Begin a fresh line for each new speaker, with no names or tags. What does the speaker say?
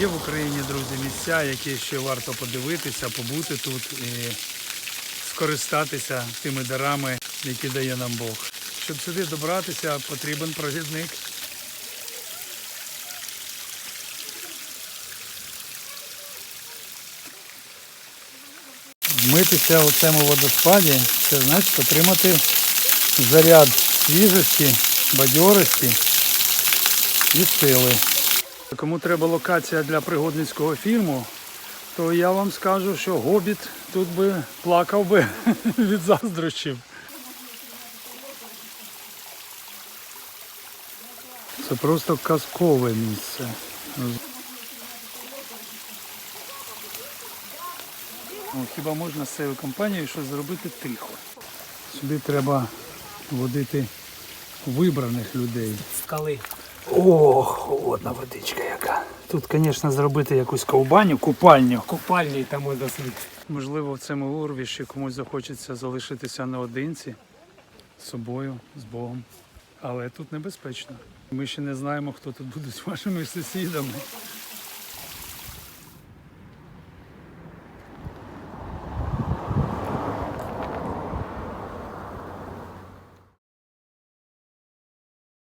Є в Україні, друзі, місця, які ще варто подивитися, побути тут і скористатися тими дарами, які дає нам Бог. Щоб сюди добратися, потрібен провідник. Вмитися у цьому водоспаді це значить отримати заряд свіжості, бадьорості і сили. Кому треба локація для пригодницького фільму, то я вам скажу, що Гобіт тут би плакав би від заздрощів. Це просто казкове місце. Ну, хіба можна з цією компанією щось зробити тихо? Сюди треба водити вибраних людей.
Скали.
О, холодна водичка яка. Тут, звісно, зробити якусь ковбаню, купальню.
Купальні там сидіти.
Можливо, в цьому урвіші комусь захочеться залишитися наодинці з собою, з Богом. Але тут небезпечно. Ми ще не знаємо, хто тут будуть вашими сусідами.